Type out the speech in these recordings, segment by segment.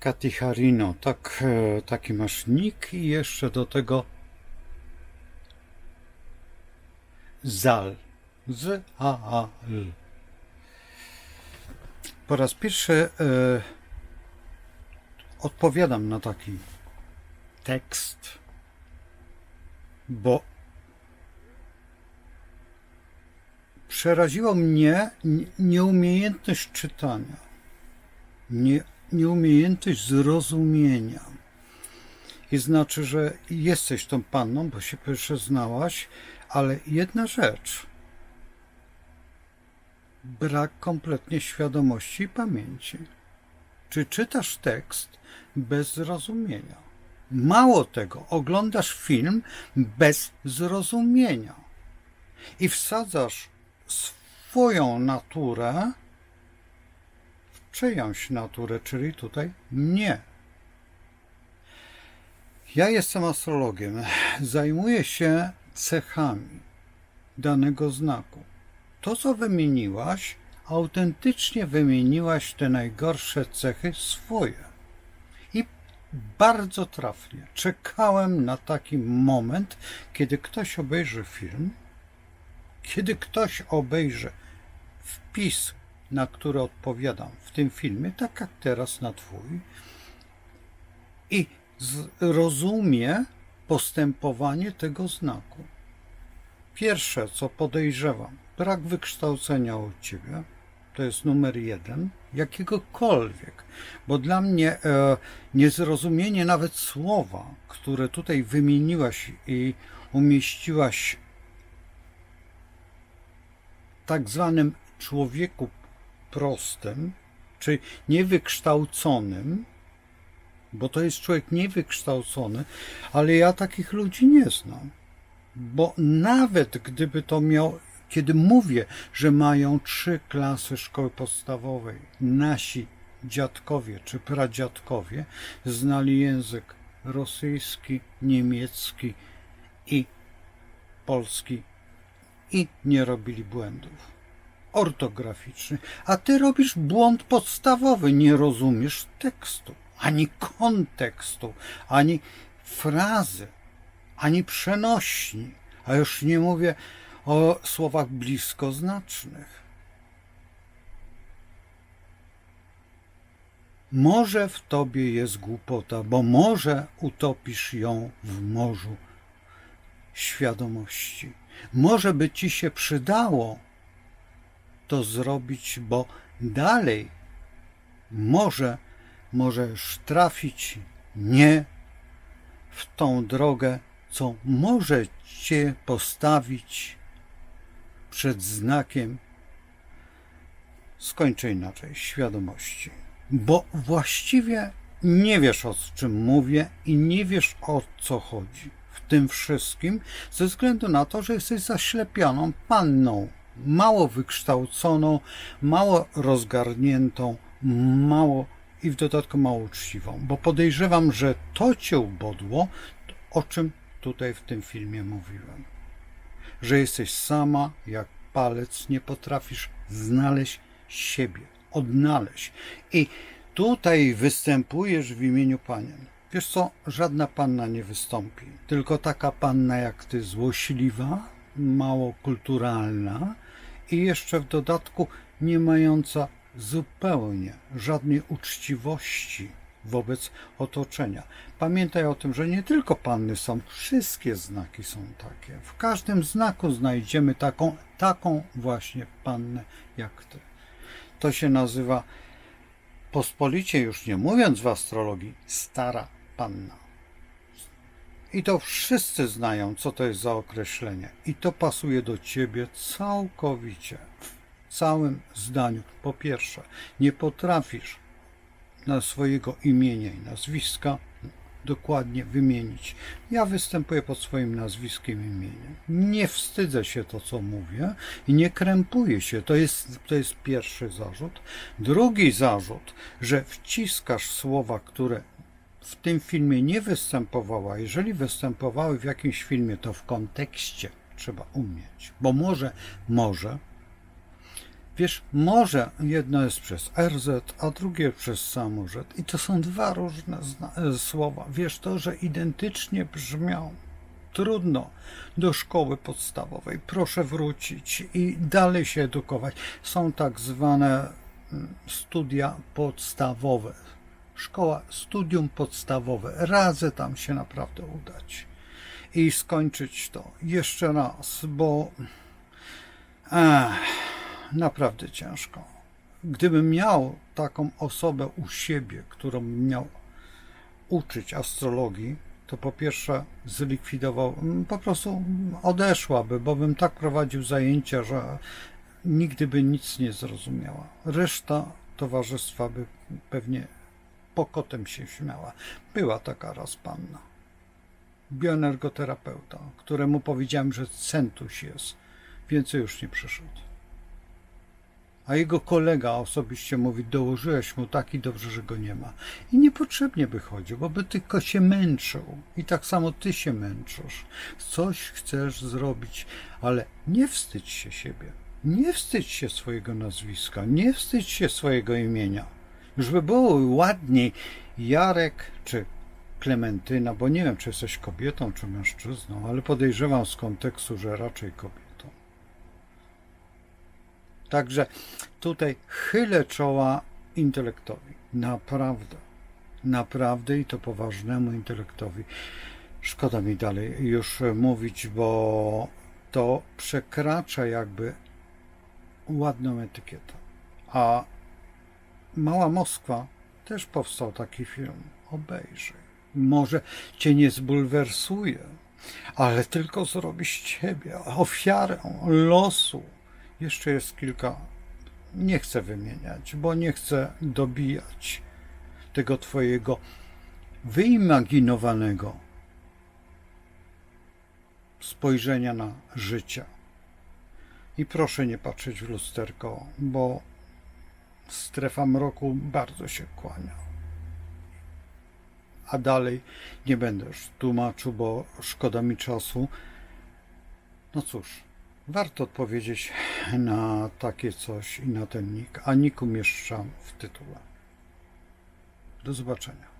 Katy Harino, tak, e, taki masz nick i jeszcze do tego Zal. Z A A L. Po raz pierwszy e, odpowiadam na taki tekst, bo przeraziło mnie nie- nieumiejętność czytania, nie, nieumiejętność zrozumienia. I znaczy, że jesteś tą panną, bo się pierwsze znałaś, ale jedna rzecz. Brak kompletnie świadomości i pamięci. Czy czytasz tekst bez zrozumienia? Mało tego, oglądasz film bez zrozumienia i wsadzasz swoją naturę czyjąś naturę, czyli tutaj mnie. Ja jestem astrologiem. Zajmuję się cechami danego znaku. To, co wymieniłaś, autentycznie wymieniłaś te najgorsze cechy swoje. I bardzo trafnie. Czekałem na taki moment, kiedy ktoś obejrzy film, kiedy ktoś obejrzy wpis, na który odpowiadam w tym filmie, tak jak teraz na Twój, i zrozumie postępowanie tego znaku. Pierwsze, co podejrzewam, brak wykształcenia u Ciebie, to jest numer jeden, jakiegokolwiek, bo dla mnie e, niezrozumienie nawet słowa, które tutaj wymieniłaś i umieściłaś tak zwanym człowieku prostym, czy niewykształconym, bo to jest człowiek niewykształcony, ale ja takich ludzi nie znam. Bo nawet gdyby to miał, kiedy mówię, że mają trzy klasy szkoły podstawowej, nasi dziadkowie czy pradziadkowie znali język rosyjski, niemiecki i polski i nie robili błędów ortograficznych. A ty robisz błąd podstawowy, nie rozumiesz tekstu, ani kontekstu, ani frazy, ani przenośni, a już nie mówię o słowach bliskoznacznych. Może w tobie jest głupota, bo może utopisz ją w morzu świadomości. Może by ci się przydało to zrobić, bo dalej może możesz trafić nie w tą drogę, co może cię postawić przed znakiem, skończę inaczej, świadomości. Bo właściwie nie wiesz o czym mówię i nie wiesz o co chodzi w tym wszystkim, ze względu na to, że jesteś zaślepioną panną, mało wykształconą, mało rozgarniętą, mało i w dodatku mało uczciwą. Bo podejrzewam, że to cię ubodło, o czym tutaj w tym filmie mówiłem. Że jesteś sama jak palec, nie potrafisz znaleźć siebie, odnaleźć. I tutaj występujesz w imieniu panien. Wiesz co, żadna panna nie wystąpi, tylko taka panna jak ty, złośliwa, mało kulturalna i jeszcze w dodatku nie mająca zupełnie żadnej uczciwości wobec otoczenia. Pamiętaj o tym, że nie tylko panny są, wszystkie znaki są takie. W każdym znaku znajdziemy taką, taką właśnie pannę jak ty. To się nazywa pospolicie, już nie mówiąc w astrologii, stara panna. I to wszyscy znają, co to jest za określenie. I to pasuje do ciebie całkowicie. W całym zdaniu. Po pierwsze, nie potrafisz na swojego imienia i nazwiska dokładnie wymienić. Ja występuję pod swoim nazwiskiem i imieniem. Nie wstydzę się to, co mówię i nie krępuję się. To jest, to jest pierwszy zarzut. Drugi zarzut, że wciskasz słowa, które w tym filmie nie występowała. Jeżeli występowały w jakimś filmie, to w kontekście trzeba umieć. Bo może, może Wiesz, może jedno jest przez RZ, a drugie przez samorzet. I to są dwa różne e, słowa. Wiesz to, że identycznie brzmią. Trudno do szkoły podstawowej. Proszę wrócić i dalej się edukować. Są tak zwane mm, studia podstawowe. Szkoła, studium podstawowe. Radzę tam się naprawdę udać i skończyć to jeszcze raz, bo ech, naprawdę ciężko. Gdybym miał taką osobę u siebie, którą miał uczyć astrologii, to po pierwsze zlikwidował, po prostu odeszłaby, bo bym tak prowadził zajęcia, że nigdy by nic nie zrozumiała. Reszta towarzystwa by pewnie pokotem się śmiała. Była taka raz panna bioenergoterapeuta, któremu powiedziałem, że centuś jest. Więcej już nie przyszedł. A jego kolega osobiście mówi, dołożyłeś mu taki dobrze, że go nie ma. I niepotrzebnie by chodził, bo by tylko się męczył. I tak samo ty się męczysz. Coś chcesz zrobić, ale nie wstydź się siebie. Nie wstydź się swojego nazwiska. Nie wstydź się swojego imienia. Już by było ładniej Jarek czy Klementyna, bo nie wiem, czy jesteś kobietą, czy mężczyzną, ale podejrzewam z kontekstu, że raczej kobietą. Także tutaj chylę czoła intelektowi. Naprawdę. Naprawdę i to poważnemu intelektowi. Szkoda mi dalej już mówić, bo to przekracza jakby ładną etykietę. A Mała Moskwa też powstał taki film. Obejrzyj. Może cię nie zbulwersuje, ale tylko zrobi z ciebie ofiarę losu. Jeszcze jest kilka. Nie chcę wymieniać, bo nie chcę dobijać tego twojego wyimaginowanego spojrzenia na życie. I proszę nie patrzeć w lusterko, bo strefa mroku bardzo się kłania. A dalej nie będę już tłumaczył, bo szkoda mi czasu. No cóż, warto odpowiedzieć na takie coś i na ten nick, a nick umieszczam w tytule. Do zobaczenia.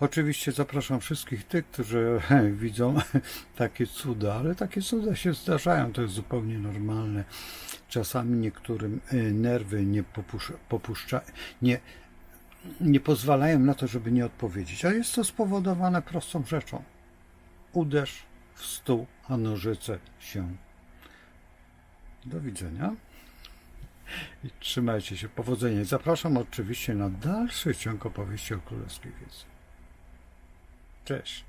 Oczywiście zapraszam wszystkich tych, którzy widzą takie cuda, ale takie cuda się zdarzają, to jest zupełnie normalne. Czasami niektórym y, nerwy nie popuszcza, popuszcza, nie, nie pozwalają na to, żeby nie odpowiedzieć, ale jest to spowodowane prostą rzeczą. Uderz w stół, a nożyce się. Do widzenia. I trzymajcie się. Powodzenia. Zapraszam oczywiście na dalszy ciąg opowieści o królewskiej wiedzy. Cześć.